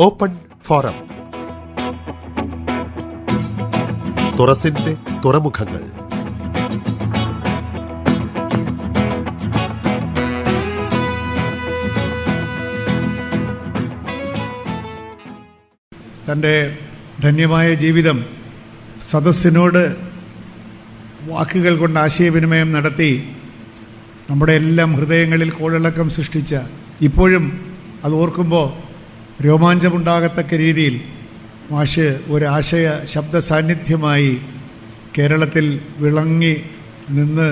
Open forum. തുറസിന്റെ തുറമുഖങ്ങൾ. തന്റെ ധന്യമായ ജീവിതം സദസ്സിനോട് വാക്കുകൾ കൊണ്ട് ആശയവിനിമയം നടത്തി നമ്മുടെ എല്ലാം ഹൃദയങ്ങളിൽ കോളിളക്കം സൃഷ്ടിച്ച ഇപ്പോഴും അത് ഓർക്കുമ്പോൾ രോമാഞ്ചമുണ്ടാകത്തക്ക രീതിയിൽ മാഷ് ഒരു ആശയ ശബ്ദ സാന്നിധ്യമായി കേരളത്തിൽ വിളങ്ങി നിന്ന്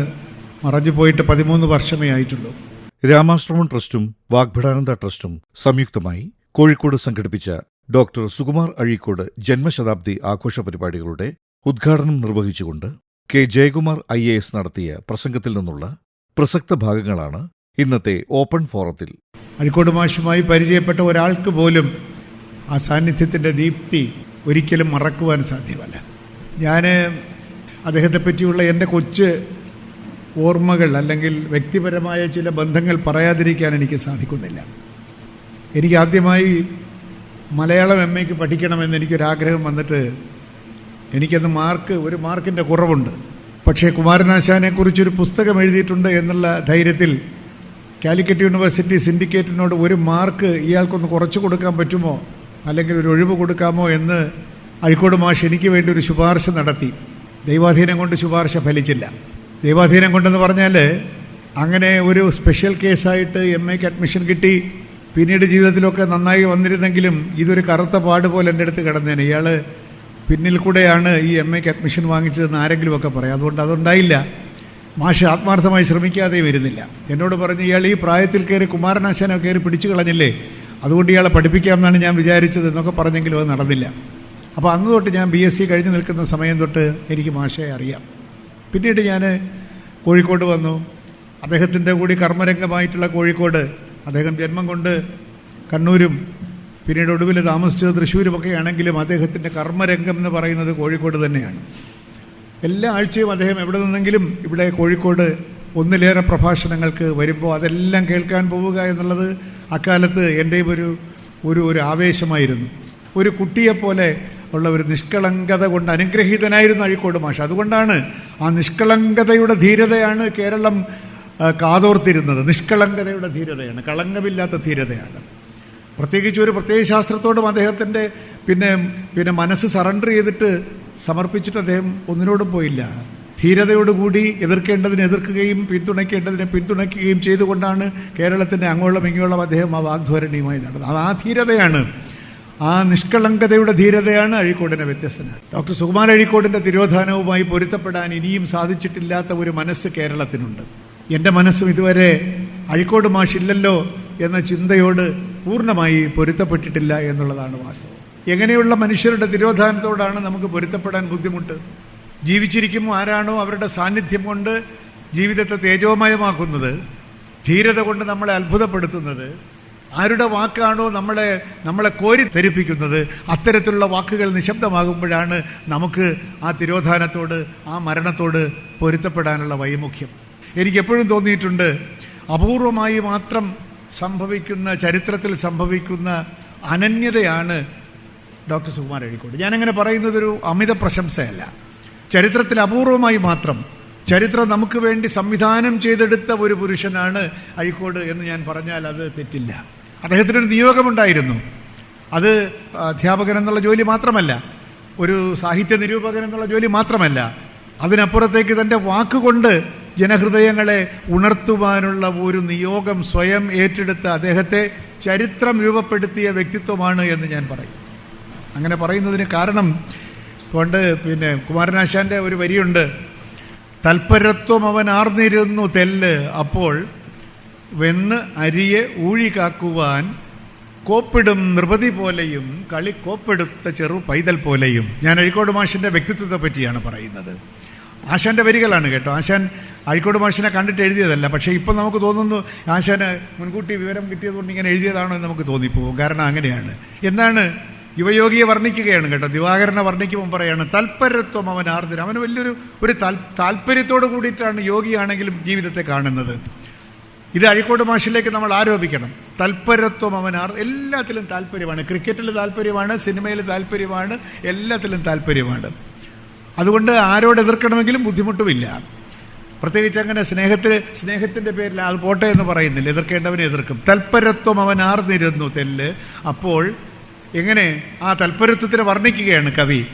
മറഞ്ഞു പോയിട്ട് പതിമൂന്ന് വർഷമേ ആയിട്ടുള്ളൂ. രാമാശ്രമം ട്രസ്റ്റും വാഗ്ഭടാനന്ദ ട്രസ്റ്റും സംയുക്തമായി കോഴിക്കോട് സംഘടിപ്പിച്ച ഡോക്ടർ സുകുമാർ അഴീക്കോട് ജന്മശതാബ്ദി ആഘോഷ പരിപാടികളുടെ ഉദ്ഘാടനം നിർവഹിച്ചുകൊണ്ട് കെ ജയകുമാർ ഐ നടത്തിയ പ്രസംഗത്തിൽ നിന്നുള്ള പ്രസക്ത ഭാഗങ്ങളാണ് ഇന്നത്തെ ഓപ്പൺ ഫോറത്തിൽ. അരിക്കോട് മാഷുമായി പരിചയപ്പെട്ട ഒരാൾക്ക് പോലും ആ സാന്നിധ്യത്തിന്റെ ദീപ്തി ഒരിക്കലും മറക്കുവാൻ സാധ്യമല്ല. ഞാൻ അദ്ദേഹത്തെ പറ്റിയുള്ള എന്റെ കൊച്ച് ഓർമ്മകൾ അല്ലെങ്കിൽ വ്യക്തിപരമായ ചില ബന്ധങ്ങൾ പറയാതിരിക്കാൻ എനിക്ക് സാധിക്കുന്നില്ല. എനിക്ക് ആദ്യമായി മലയാളം എം എക്ക് പഠിക്കണമെന്ന് എനിക്കൊരാഗ്രഹം വന്നിട്ട് എനിക്കന്ന് മാർക്ക് ഒരു മാർക്കിന്റെ കുറവുണ്ട്. പക്ഷേ കുമാരനാശാനെ കുറിച്ചൊരു പുസ്തകം എഴുതിയിട്ടുണ്ട് എന്നുള്ള ധൈര്യത്തിൽ കാലിക്കറ്റ് യൂണിവേഴ്സിറ്റി സിൻഡിക്കേറ്റിനോട് ഒരു മാർക്ക് ഇയാൾക്കൊന്ന് കുറച്ച് കൊടുക്കാൻ പറ്റുമോ? അല്ലെങ്കിൽ ഒരു ഒഴിവ് കൊടുക്കാമോ എന്ന് അഴിക്കോട് മാഷ് എനിക്ക് വേണ്ടി ഒരു ശുപാർശ നടത്തി. ദൈവാധീനം കൊണ്ട് ശുപാർശ ഫലിച്ചില്ല. ദൈവാധീനം കൊണ്ടെന്ന് പറഞ്ഞാൽ അങ്ങനെ ഒരു സ്പെഷ്യൽ കേസായിട്ട് എം എക്ക് അഡ്മിഷൻ കിട്ടി. പിന്നീട് ജീവിതത്തിലൊക്കെ നന്നായി വന്നിരുന്നെങ്കിലും ഇതൊരു കറുത്ത പാട് പോലെ എന്റെ അടുത്ത് കിടന്നേനെ. ഇയാൾ പിന്നിൽ കൂടെയാണ് ഈ എം എക്ക് അഡ്മിഷൻ വാങ്ങിച്ചതെന്ന് ആരെങ്കിലുമൊക്കെ പറയാം. അതുകൊണ്ട് അതുണ്ടായില്ല. മാഷ് ആത്മാർത്ഥമായി ശ്രമിക്കാതെ വരുന്നില്ല. എന്നോട് പറഞ്ഞു ഇയാൾ ഈ പ്രായത്തിൽ കയറി കുമാരനാശാനെ കയറി പിടിച്ചു കളഞ്ഞില്ലേ? അതുകൊണ്ട് ഇയാളെ പഠിപ്പിക്കാമെന്നാണ് ഞാൻ വിചാരിച്ചത് എന്നൊക്കെ പറഞ്ഞെങ്കിലും അത് നടന്നില്ല. അപ്പോൾ അന്ന് തൊട്ട് ഞാൻ ബി എസ് സി കഴിഞ്ഞ് നിൽക്കുന്ന സമയം തൊട്ട് എനിക്ക് മാഷയെ അറിയാം. പിന്നീട് ഞാൻ കോഴിക്കോട് വന്നു. അദ്ദേഹത്തിന്റെ കൂടി കർമ്മരംഗമായിട്ടുള്ള കോഴിക്കോട് അദ്ദേഹം ജന്മം കൊണ്ട് കണ്ണൂരും പിന്നീട് ഒടുവിൽ താമസിച്ചത് തൃശ്ശൂരുമൊക്കെ ആണെങ്കിലും അദ്ദേഹത്തിന്റെ കർമ്മരംഗം എന്ന് പറയുന്നത് കോഴിക്കോട് തന്നെയാണ്. എല്ലാ ആഴ്ചയും അദ്ദേഹം എവിടെ നിന്നെങ്കിലും ഇവിടെ കോഴിക്കോട് ഒന്നിലേറെ പ്രഭാഷണങ്ങൾക്ക് വരുമ്പോൾ അതെല്ലാം കേൾക്കാൻ പോവുക എന്നുള്ളത് അക്കാലത്ത് എന്റെയും ഒരു ഒരു ഒരു ആവേശമായിരുന്നു. ഒരു കുട്ടിയെപ്പോലെ ഉള്ള ഒരു നിഷ്കളങ്കത കൊണ്ട് അനുഗ്രഹീതനായിരുന്നു അഴിക്കോട് മാഷ. അതുകൊണ്ടാണ് ആ നിഷ്കളങ്കതയുടെ ധീരതയാണ് കേരളം കാതോർത്തിരുന്നത്. നിഷ്കളങ്കതയുടെ ധീരതയാണ്. കളങ്കമില്ലാത്ത ധീരതയാണ്. പ്രത്യേകിച്ച് ഒരു പ്രത്യേക ശാസ്ത്രത്തോടും അദ്ദേഹത്തിന്റെ പിന്നെ പിന്നെ മനസ്സ് സറണ്ടർ ചെയ്തിട്ട് സമർപ്പിച്ചിട്ട് അദ്ദേഹം ഒന്നിനോടും പോയില്ല. ധീരതയോടുകൂടി എതിർക്കേണ്ടതിനെ എതിർക്കുകയും പിന്തുണയ്ക്കേണ്ടതിനെ പിന്തുണയ്ക്കുകയും ചെയ്തുകൊണ്ടാണ് കേരളത്തിന്റെ അങ്ങോളം ഇങ്ങോളം അദ്ദേഹം ആ വാഗ്ധോരണിയുമായി നടന്നത്. അത് ആ ധീരതയാണ്. ആ നിഷ്കളങ്കതയുടെ ധീരതയാണ് അഴീക്കോടിനെ വ്യത്യസ്തനാണ് ഡോക്ടർ സുകുമാർ അഴീക്കോടിന്റെ തിരോധാനവുമായി പൊരുത്തപ്പെടാൻ ഇനിയും സാധിച്ചിട്ടില്ലാത്ത ഒരു മനസ്സ് കേരളത്തിനുണ്ട്. എന്റെ മനസ്സും ഇതുവരെ അഴീക്കോട് മാഷില്ലല്ലോ എന്ന ചിന്തയോട് പൂർണമായി പൊരുത്തപ്പെട്ടിട്ടില്ല എന്നുള്ളതാണ് വാസ്തവം. എങ്ങനെയുള്ള മനുഷ്യരുടെ തിരോധാനത്തോടാണ് നമുക്ക് പൊരുത്തപ്പെടാൻ ബുദ്ധിമുട്ട്? ജീവിച്ചിരിക്കുമ്പോൾ ആരാണോ അവരുടെ സാന്നിധ്യം കൊണ്ട് ജീവിതത്തെ തേജോമയമാക്കുന്നത് ധീരത കൊണ്ട് നമ്മളെ അത്ഭുതപ്പെടുത്തുന്നത് ആരുടെ വാക്കാണോ നമ്മളെ നമ്മളെ കോരി ധരിപ്പിക്കുന്നത് അത്തരത്തിലുള്ള വാക്കുകൾ നിശബ്ദമാകുമ്പോഴാണ് നമുക്ക് ആ തിരോധാനത്തോട് ആ മരണത്തോട് പൊരുത്തപ്പെടാനുള്ള വൈമുഖ്യം. എനിക്കെപ്പോഴും തോന്നിയിട്ടുണ്ട് അപൂർവമായി മാത്രം സംഭവിക്കുന്ന ചരിത്രത്തിൽ സംഭവിക്കുന്ന അനന്യതയാണ് ഡോക്ടർ സുകുമാർ അഴീക്കോട് ഞാനങ്ങനെ പറയുന്നത് ഒരു അമിത പ്രശംസയല്ല. ചരിത്രത്തിൽ അപൂർവമായി മാത്രം ചരിത്രം നമുക്ക് വേണ്ടി സംവിധാനം ചെയ്തെടുത്ത ഒരു പുരുഷനാണ് അഴീക്കോട് എന്ന് ഞാൻ പറഞ്ഞാൽ അത് തെറ്റില്ല. അദ്ദേഹത്തിനൊരു നിയോഗമുണ്ടായിരുന്നു. അത് അധ്യാപകൻ എന്നുള്ള ജോലി മാത്രമല്ല ഒരു സാഹിത്യ നിരൂപകൻ എന്നുള്ള ജോലി മാത്രമല്ല അതിനപ്പുറത്തേക്ക് തന്റെ വാക്കുകൊണ്ട് ജനഹൃദയങ്ങളെ ഉണർത്തുവാനുള്ള ഒരു നിയോഗം സ്വയം ഏറ്റെടുത്ത അദ്ദേഹത്തെ ചരിത്രം രൂപപ്പെടുത്തിയ വ്യക്തിത്വമാണ് എന്ന് ഞാൻ പറയും. അങ്ങനെ പറയുന്നതിന് കാരണം പണ്ട് പിന്നെ കുമാരനാശാന്റെ ഒരു വരിയുണ്ട്. തൽപരത്വം അവൻ ആർന്നിരുന്നു തെല്ല്. അപ്പോൾ വെന്ന് അരിയെ ഊഴി കാക്കുവാൻ കോപ്പിടും നൃപതി പോലെയും കളി കോപ്പെടുത്ത ചെറു പൈതൽ പോലെയും. ഞാൻ അഴിക്കോട് മാഷിന്റെ വ്യക്തിത്വത്തെ പറ്റിയാണ് പറയുന്നത്. ആശാന്റെ വരികളാണ് കേട്ടോ. ആശാൻ അഴിക്കോട് മാഷിനെ കണ്ടിട്ട് എഴുതിയതല്ല. പക്ഷേ ഇപ്പം നമുക്ക് തോന്നുന്നു ആശാന് മുൻകൂട്ടി വിവരം കിട്ടിയതുകൊണ്ട് ഇങ്ങനെ എഴുതിയതാണോ എന്ന് നമുക്ക് തോന്നിപ്പോകും. കാരണം അങ്ങനെയാണ്. എന്താണ് യുവയോഗിയെ വർണിക്കുകയാണ് കേട്ടോ. ദിവാകരനെ വർണിക്കുമ്പോൾ പറയാണ് തൽപരത്വം അവൻ ആർദ്രം. അവന് വലിയൊരു ഒരു താല്പര്യത്തോട് കൂടിയിട്ടാണ് യോഗിയാണെങ്കിലും ജീവിതത്തെ കാണുന്നത്. ഇത് അഴിക്കോട് മാഷിലേക്ക് നമ്മൾ ആരോപിക്കണം. തൽപരത്വം ആർ എല്ലാത്തിലും താല്പര്യമാണ് ക്രിക്കറ്റിൽ താല്പര്യമാണ് സിനിമയിൽ താല്പര്യമാണ് എല്ലാത്തിലും താല്പര്യമാണ് അതുകൊണ്ട് ആരോട് എതിർക്കണമെങ്കിലും ബുദ്ധിമുട്ടുമില്ല. പ്രത്യേകിച്ച് അങ്ങനെ സ്നേഹത്തിൽ സ്നേഹത്തിന്റെ പേരിൽ ആൾ പോട്ടെ എന്ന് പറയുന്നില്ല. എതിർക്കേണ്ടവനെ എതിർക്കും. തൽപരത്വം അവൻ ആർന്നിരുന്നു തെല്ല്. അപ്പോൾ എങ്ങനെ ആ തൽപരത്വത്തിനെ വർണിക്കുകയാണ് കവി.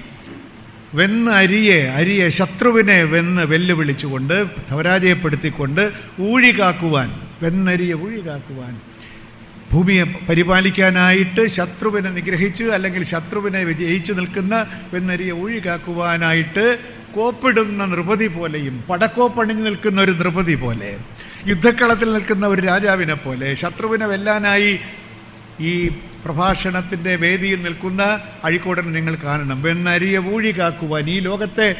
വെന്ന് അരിയെ അരിയെ ശത്രുവിനെ വെന്ന് വെല്ലുവിളിച്ചുകൊണ്ട് പരാജയപ്പെടുത്തിക്കൊണ്ട് ഊഴി കാക്കുവാൻ വെന്നരിയെ ഊഴി കാക്കുവാൻ. ഭൂമിയെ പരിപാലിക്കാനായിട്ട് ശത്രുവിനെ നിഗ്രഹിച്ച് അല്ലെങ്കിൽ ശത്രുവിനെ വിജയിച്ചു നിൽക്കുന്ന വെന്നരിയെ ഊഴി കാക്കുവാനായിട്ട് കോപ്പിടുന്ന നൃപതി പോലെയും പടക്കോപ്പണിഞ്ഞു നിൽക്കുന്ന ഒരു നൃപതി പോലെ യുദ്ധക്കളത്തിൽ നിൽക്കുന്ന ഒരു രാജാവിനെ പോലെ ശത്രുവിനെ വെല്ലാനായി ഈ പ്രഭാഷണത്തിന്റെ വേദിയിൽ നിൽക്കുന്ന അഴിക്കോടനെ നിങ്ങൾ കാണണം. വെന്നരിയ ഊഴി കാക്കുവാൻ ഈ ലോകത്തെ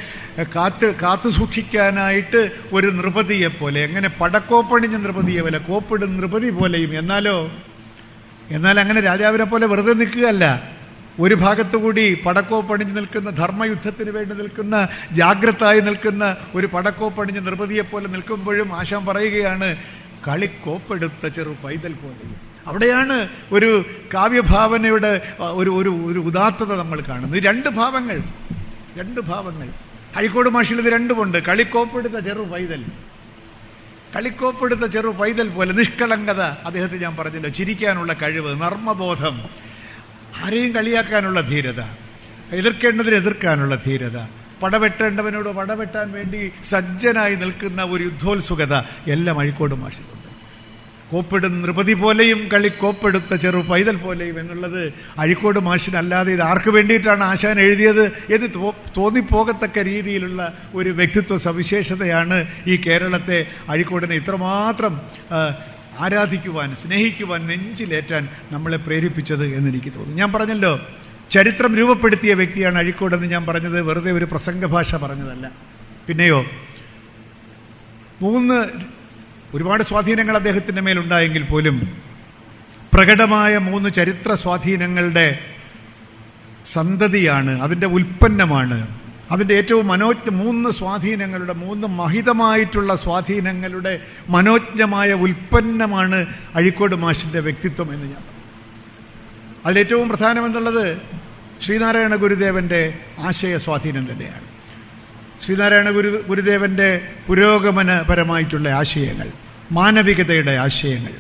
കാത്ത് കാത്തു സൂക്ഷിക്കാനായിട്ട് ഒരു നൃപതിയെ പോലെ എങ്ങനെ പടക്കോപ്പണിഞ്ഞ നൃപതിയെ പോലെ കോപ്പിടും നൃപതി പോലെയും എന്നാലോ? എന്നാൽ അങ്ങനെ രാജാവിനെ പോലെ വെറുതെ നിൽക്കുകയല്ല. ഒരു ഭാഗത്തുകൂടി പടക്കോ പണിഞ്ഞു നിൽക്കുന്ന ധർമ്മയുദ്ധത്തിന് വേണ്ടി നിൽക്കുന്ന ജാഗ്രതായി നിൽക്കുന്ന ഒരു പടക്കോ പണിഞ്ഞ് നിർബതിയെ പോലെ നിൽക്കുമ്പോഴും ആശാൻ പറയുകയാണ് കളിക്കോപ്പെടുത്ത ചെറു പൈതൽ പോലെയും. അവിടെയാണ് ഒരു കാവ്യഭാവനയുടെ ഒരു ഒരു ഒരു ഉദാത്തത നമ്മൾ കാണുന്നത്. രണ്ട് ഭാവങ്ങൾ. രണ്ട് ഭാവങ്ങൾ. അഴിക്കോട് മാഷിൽ ഇത് രണ്ടുമുണ്ട്. കളിക്കോപ്പെടുത്ത ചെറു പൈതൽ. കളിക്കോപ്പെടുത്ത ചെറു പൈതൽ പോലെ നിഷ്കളങ്കത അദ്ദേഹത്തെ ഞാൻ പറഞ്ഞില്ല. ചിരിക്കാനുള്ള കഴിവ് നർമ്മബോധം. ആരെയും കളിയാക്കാനുള്ള ധീരത. എതിർക്കേണ്ടതിന് എതിർക്കാനുള്ള ധീരത. പടവെട്ടേണ്ടവനോട് പടവെട്ടാൻ വേണ്ടി സജ്ജനായി നിൽക്കുന്ന ഒരു യുദ്ധോത്സുകത എല്ലാം അഴിക്കോട് മാഷിലുണ്ട്. കോപ്പിടും നൃപതി പോലെയും കളി കോപ്പെടുത്ത ചെറു പൈതൽ പോലെയും എന്നുള്ളത് അഴിക്കോട് മാഷിനല്ലാതെ ഇത് ആർക്ക് വേണ്ടിയിട്ടാണ് ആശാൻ എഴുതിയത്? എന്ന് തോന്നിപ്പോകത്തക്ക രീതിയിലുള്ള ഒരു വ്യക്തിത്വ സവിശേഷതയാണ് ഈ കേരളത്തെ അഴിക്കോടിനെ ഇത്രമാത്രം ആരാധിക്കുവാൻ സ്നേഹിക്കുവാൻ നെഞ്ചിലേറ്റാൻ നമ്മളെ പ്രേരിപ്പിച്ചത് എന്നെനിക്ക് തോന്നുന്നു. ഞാൻ പറഞ്ഞല്ലോ ചരിത്രം രൂപപ്പെടുത്തിയ വ്യക്തിയാണ് അഴിക്കോടെന്ന് ഞാൻ പറഞ്ഞത്. വെറുതെ ഒരു പ്രസംഗ ഭാഷ പറഞ്ഞതല്ല. പിന്നെയോ മൂന്ന് ഒരുപാട് സ്വാധീനങ്ങൾ അദ്ദേഹത്തിന്റെ മേലുണ്ടായെങ്കിൽ പോലും പ്രകടമായ മൂന്ന് ചരിത്ര സ്വാധീനങ്ങളുടെ സന്തതിയാണ് അതിന്റെ ഉൽപ്പന്നമാണ്. അതിന്റെ ഏറ്റവും മനോജ്ഞ മൂന്ന് സ്വാധീനങ്ങളുടെ മൂന്ന് മഹിതമായിട്ടുള്ള സ്വാധീനങ്ങളുടെ മനോജ്ഞമായ ഉൽപ്പന്നമാണ് അഴിക്കോട് മാഷിന്റെ വ്യക്തിത്വം എന്ന് ഞാൻ. അതിലേറ്റവും പ്രധാനമെന്നുള്ളത് ശ്രീനാരായണ ഗുരുദേവന്റെ ആശയ സ്വാധീനം തന്നെയാണ്. ശ്രീനാരായണ ഗുരു ഗുരുദേവന്റെ പുരോഗമനപരമായിട്ടുള്ള ആശയങ്ങൾ. മാനവികതയുടെ ആശയങ്ങൾ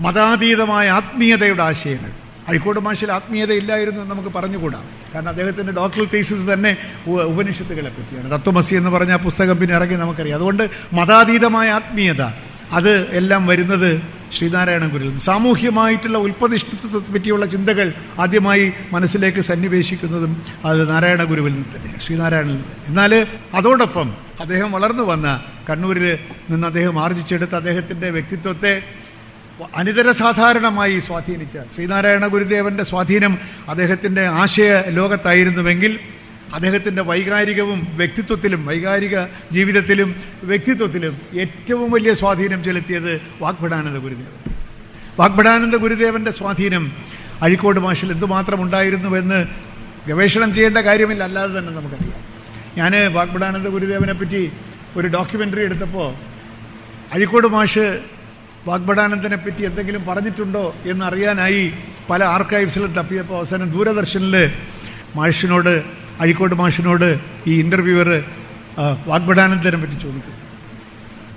മതാതീതമായ ആത്മീയതയുടെ ആശയങ്ങൾ. അഴിക്കോട് മാഷിൽ ആത്മീയത ഇല്ലായിരുന്നു എന്ന് നമുക്ക് പറഞ്ഞുകൂടാ. കാരണം അദ്ദേഹത്തിന്റെ ഡോക്ടർ തീസിസ് തന്നെ ഉപനിഷത്തുകളെ പറ്റിയാണ്. തത്വമസി എന്ന് പറഞ്ഞ ആ പുസ്തകം പിന്നെ ഇറങ്ങി നമുക്കറിയാം. അതുകൊണ്ട് മതാതീതമായ ആത്മീയത അത് എല്ലാം വരുന്നത് ശ്രീനാരായണ ഗുരുവിൽ നിന്ന്. സാമൂഹ്യമായിട്ടുള്ള ഉൽപ്പതിഷ്ഠിത്വത്തെ പറ്റിയുള്ള ചിന്തകൾ ആദ്യമായി മനസ്സിലേക്ക് സന്നിവേശിക്കുന്നതും അത് നാരായണ ഗുരുവിൽ നിന്ന് തന്നെയാണ് ശ്രീനാരായണനിൽ നിന്ന് എന്നാൽ അതോടൊപ്പം അദ്ദേഹം വളർന്നു വന്ന കണ്ണൂരിൽ നിന്ന് അദ്ദേഹം ആർജിച്ചെടുത്ത അദ്ദേഹത്തിന്റെ വ്യക്തിത്വത്തെ അനിതര സാധാരണമായി സ്വാധീനിച്ച ശ്രീനാരായണ ഗുരുദേവന്റെ സ്വാധീനം അദ്ദേഹത്തിന്റെ ആശയ ലോകത്തായിരുന്നുവെങ്കിൽ അദ്ദേഹത്തിന്റെ വൈകാരികവും വ്യക്തിത്വത്തിലും വൈകാരിക ജീവിതത്തിലും വ്യക്തിത്വത്തിലും ഏറ്റവും വലിയ സ്വാധീനം ചെലുത്തിയത് വാഗ്ഭടാനന്ദ ഗുരുദേവൻ. വാഗ്ഭടാനന്ദ ഗുരുദേവന്റെ സ്വാധീനം അഴിക്കോട് മാഷിൽ എന്തുമാത്രം ഉണ്ടായിരുന്നുവെന്ന് ഗവേഷണം ചെയ്യേണ്ട കാര്യമില്ല അല്ലാതെ തന്നെ നമുക്കറിയാം. ഞാൻ വാഗ്ഭടാനന്ദ ഗുരുദേവനെ പറ്റി ഒരു ഡോക്യുമെന്ററി എടുത്തപ്പോൾ അഴിക്കോട് മാഷ് വാഗ്ഭടാനന്ദനെ പറ്റി എന്തെങ്കിലും പറഞ്ഞിട്ടുണ്ടോ എന്നറിയാനായി പല ആർക്കൈവ്സിലും തപ്പിയപ്പോൾ അവസാനം ദൂരദർശനിൽ മാഷിനോട് അഴിക്കോട് മാഷിനോട് ഈ ഇന്റർവ്യൂവർ വാഗ്ഭടാനന്ദനെ പറ്റി ചോദിക്കും.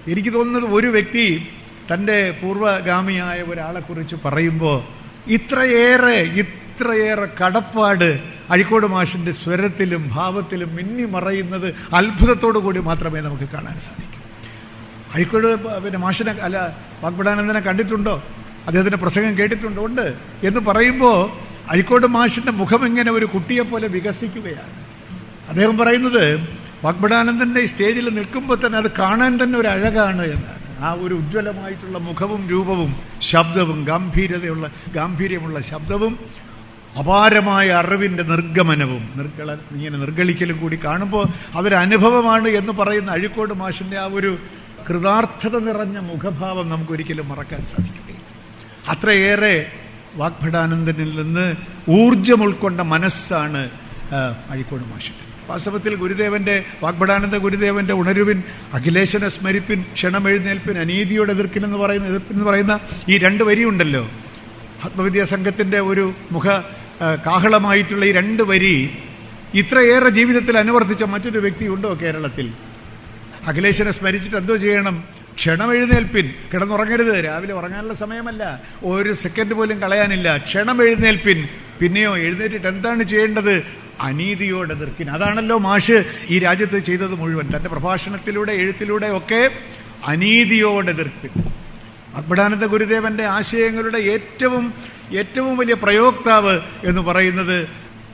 എനിക്ക് തോന്നുന്നത് ഒരു വ്യക്തി തന്റെ പൂർവഗാമിയായ ഒരാളെ കുറിച്ച് പറയുമ്പോൾ ഇത്രയേറെ ഇത്രയേറെ കടപ്പാട് അഴിക്കോട് മാഷിന്റെ സ്വരത്തിലും ഭാവത്തിലും മിന്നി മറയുന്നത് അത്ഭുതത്തോടു കൂടി മാത്രമേ നമുക്ക് കാണാൻ സാധിക്കൂ. അഴിക്കോട് പിന്നെ മാഷിനെ അല്ല വാഗ്ഭടാനന്ദനെ കണ്ടിട്ടുണ്ടോ? അദ്ദേഹത്തിന്റെ പ്രസംഗം കേട്ടിട്ടുണ്ടോ? ഉണ്ട്. എന്ന് പറയുമ്പോൾ അഴിക്കോട് മാഷിന്റെ മുഖം ഇങ്ങനെ ഒരു കുട്ടിയെ പോലെ വികസിക്കുകയാണ്. അദ്ദേഹം പറയുന്നത് വക്ബടാനന്ദന്റെ സ്റ്റേജിൽ നിൽക്കുമ്പോൾ തന്നെ അത് കാണാൻ തന്നെ ഒരു അഴകാണ് എന്നാണ്. ആ ഒരു ഉജ്ജ്വലമായിട്ടുള്ള മുഖവും രൂപവും ശബ്ദവും ഗാംഭീര്യതയുള്ള ഗാംഭീര്യമുള്ള ശബ്ദവും അപാരമായ അറിവിന്റെ നിർഗമനവും നിർഗള ഇങ്ങനെ നിർഗളിക്കലും കൂടി കാണുമ്പോൾ അവരനുഭവമാണ് എന്ന് പറയുന്ന അഴിക്കോട് മാഷിന്റെ ആ ഒരു കൃതാർത്ഥത നിറഞ്ഞ മുഖഭാവം നമുക്കൊരിക്കലും മറക്കാൻ സാധിക്കുകയില്ല. അത്രയേറെ വാഗ്ഭടാനന്ദനിൽ നിന്ന് ഊർജം ഉൾക്കൊണ്ട മനസ്സാണ് അഴിക്കോട് മാഷിന്റെ വാസ്തവത്തിൽ ഗുരുദേവന്റെ വാഗ്ഭടാനന്ദ ഗുരുദേവന്റെ ഉണരുവിൻ അഖിലേശനെ സ്മരിപ്പിൻ ക്ഷണമെഴുന്നേൽപ്പിൻ അനീതിയോട് എതിർക്കിൻ എന്ന് പറയുന്ന എതിർപ്പിൻ എന്ന് പറയുന്ന ഈ രണ്ട് വരിയുണ്ടല്ലോ. ആത്മവിദ്യാ സംഘത്തിന്റെ ഒരു മുഖ കാഹളമായിട്ടുള്ള ഈ രണ്ട് വരി ഇത്രയേറെ ജീവിതത്തിൽ അനുവർത്തിച്ച മറ്റൊരു വ്യക്തി ഉണ്ടോ കേരളത്തിൽ? അഖിലേശനെ സ്മരിച്ചിട്ട് എന്തോ ചെയ്യണം? ക്ഷണം എഴുന്നേൽപ്പിൻ കിടന്നുറങ്ങരുത്. രാവിലെ ഉറങ്ങാനുള്ള സമയമല്ല. ഒരു സെക്കൻഡ് പോലും കളയാനില്ല. ക്ഷണം എഴുന്നേൽപ്പിൻ പിന്നെയോ എഴുന്നേറ്റിട്ട് എന്താണ് ചെയ്യേണ്ടത്? അനീതിയോട് എതിർക്കിൻ. അതാണല്ലോ മാഷ് ഈ രാജ്യത്ത് ചെയ്തത് മുഴുവൻ. തന്റെ പ്രഭാഷണത്തിലൂടെ എഴുത്തിലൂടെ ഒക്കെ അനീതിയോട് എതിർപ്പിൻ. അക്ബടാനന്ദ ഗുരുദേവന്റെ ആശയങ്ങളുടെ ഏറ്റവും ഏറ്റവും വലിയ പ്രയോക്താവ് എന്ന് പറയുന്നത്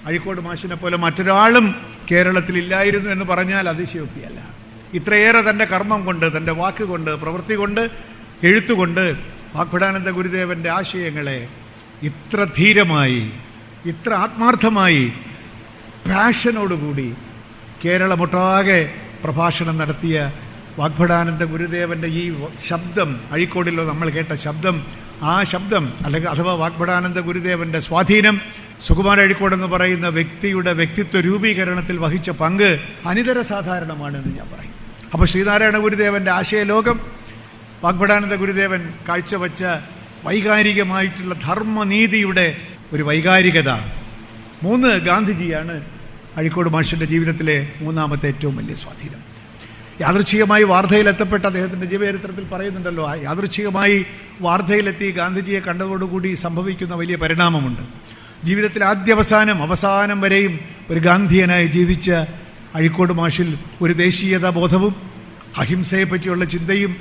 അഴിക്കോട് മാഷിനെ പോലെ മറ്റൊരാളും കേരളത്തിൽ ഇല്ലായിരുന്നു എന്ന് പറഞ്ഞാൽ അതിശയോക്തിയല്ല. ഇത്രയേറെ തന്റെ കർമ്മം കൊണ്ട് തന്റെ വാക്കുകൊണ്ട് പ്രവൃത്തി കൊണ്ട് എഴുത്തുകൊണ്ട് വാഗ്ഭടാനന്ദ ഗുരുദേവന്റെ ആശയങ്ങളെ ഇത്ര ധീരമായി ഇത്ര ആത്മാർത്ഥമായി പാഷനോടുകൂടി കേരളമൊട്ടാകെ പ്രഭാഷണം നടത്തിയ വാഗ്ഭടാനന്ദ ഗുരുദേവന്റെ ഈ ശബ്ദം അഴിക്കോടിലോ നമ്മൾ കേട്ട ശബ്ദം ആ ശബ്ദം അല്ലെങ്കിൽ അഥവാ വാഗ്ഭടാനന്ദ ഗുരുദേവന്റെ സ്വാധീനം സുകുമാര അഴിക്കോട് എന്ന് പറയുന്ന വ്യക്തിയുടെ വ്യക്തിത്വ രൂപീകരണത്തിൽ വഹിച്ച പങ്ക് അനിതര സാധാരണമാണെന്ന് ഞാൻ പറയും. അപ്പൊ ശ്രീനാരായണ ഗുരുദേവന്റെ ആശയലോകം വാഗ്ഭടാനന്ദ ഗുരുദേവൻ കാഴ്ചവെച്ച വൈകാരികമായിട്ടുള്ള ധർമ്മനീതിയുടെ ഒരു വൈകാരികത. മൂന്ന് ഗാന്ധിജിയാണ് അഴിക്കോട് മാഷിന്റെ ജീവിതത്തിലെ മൂന്നാമത്തെ ഏറ്റവും വലിയ സ്വാധീനം. യാദൃച്ഛികമായി വാർദ്ധയിലെത്തപ്പെട്ട അദ്ദേഹത്തിന്റെ ജീവചരിത്രത്തിൽ പറയുന്നുണ്ടല്ലോ യാദൃച്ഛികമായി വാർദ്ധയിലെത്തി ഗാന്ധിജിയെ കണ്ടതോടുകൂടി സംഭവിക്കുന്ന വലിയ പരിണാമമുണ്ട്. ജീവിതത്തിൽ ആദ്യവസാനം അവസാനം വരെയും ഒരു ഗാന്ധിയനായി ജീവിച്ച അഴിക്കോട് മാഷിൽ ഒരു ദേശീയതാ ബോധവും അഹിംസയെ പറ്റിയുള്ള ചിന്തയും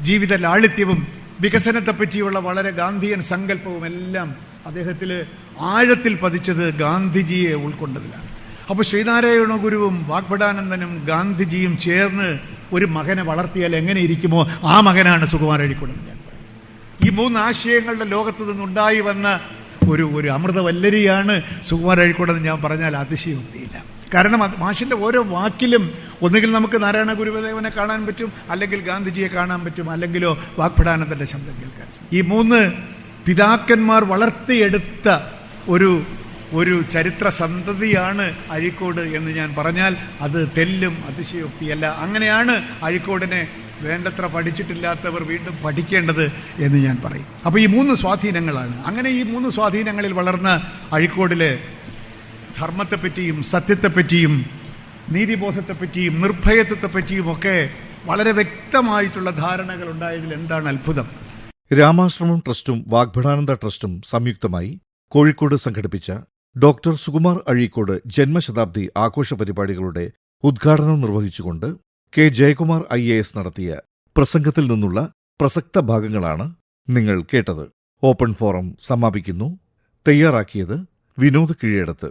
ജീവിത ലാളിത്യവും വികസനത്തെ പറ്റിയുള്ള വളരെ ഗാന്ധിയൻ സങ്കല്പവും എല്ലാം അദ്ദേഹത്തിൽ ആഴത്തിൽ പതിച്ചത് ഗാന്ധിജിയെ ഉൾക്കൊണ്ടതിലാണ്. അപ്പൊ ശ്രീനാരായണ ഗുരുവും വാഗ്ഭടാനന്ദനും ഗാന്ധിജിയും ചേർന്ന് ഒരു മകനെ വളർത്തിയാൽ എങ്ങനെ ഇരിക്കുമോ ആ മകനാണ് സുകുമാര അഴിക്കോടെന്ന് ഞാൻ ഈ മൂന്ന് ആശയങ്ങളുടെ ലോകത്ത് നിന്നുണ്ടായി വന്ന ഒരു ഒരു അമൃതവല്ലരിയാണ് അഴിക്കോടെന്ന് ഞാൻ പറഞ്ഞാൽ അതിശയോക്തിയില്ല. കാരണം മാഷിന്റെ ഓരോ വാക്കിലും ഒന്നുകിൽ നമുക്ക് നാരായണ ഗുരുദേവനെ കാണാൻ പറ്റും അല്ലെങ്കിൽ ഗാന്ധിജിയെ കാണാൻ പറ്റും അല്ലെങ്കിലോ വാഗ്ഭടാനന്ദന്റെ ശബ്ദം കേൾക്കാൻ ഈ മൂന്ന് പിതാക്കന്മാർ വളർത്തിയെടുത്ത ഒരു ഒരു ചരിത്ര സന്തതിയാണ് അഴീക്കോട് എന്ന് ഞാൻ പറഞ്ഞാൽ അത് തെല്ലും അതിശയോക്തിയല്ല. അങ്ങനെയാണ് അഴിക്കോടിനെ വേണ്ടത്ര പഠിച്ചിട്ടില്ലാത്തവർ വീണ്ടും പഠിക്കേണ്ടത് എന്ന് ഞാൻ പറയും. അപ്പൊ ഈ മൂന്ന് സ്വാധീനങ്ങളാണ്. അങ്ങനെ ഈ മൂന്ന് സ്വാധീനങ്ങളിൽ വളർന്ന അഴീക്കോടിൽ ധർമ്മത്തെപ്പറ്റിയും സത്യത്തെപ്പറ്റിയും നീതിബോധത്തെപ്പറ്റിയും നിർഭയത്വത്തെപ്പറ്റിയും ഒക്കെ വളരെ വ്യക്തമായിട്ടുള്ള ധാരണകൾ ഉണ്ടായതിൽ എന്താണ് അത്ഭുതം? രാമാശ്രമം ട്രസ്റ്റും വാഗ്ഭടാനന്ദ ട്രസ്റ്റും സംയുക്തമായി കോഴിക്കോട് സംഘടിപ്പിച്ച ഡോക്ടർ സുകുമാർ അഴീക്കോട് ജന്മശതാബ്ദി ആഘോഷ പരിപാടികളുടെ ഉദ്ഘാടനം നിർവഹിച്ചുകൊണ്ട് കെ ജയകുമാർ ഐ നടത്തിയ പ്രസംഗത്തിൽ നിന്നുള്ള പ്രസക്ത ഭാഗങ്ങളാണ് നിങ്ങൾ കേട്ടത്. ഓപ്പൺ ഫോറം സമാപിക്കുന്നു. തയ്യാറാക്കിയത് വിനോദ് കീഴടത്ത്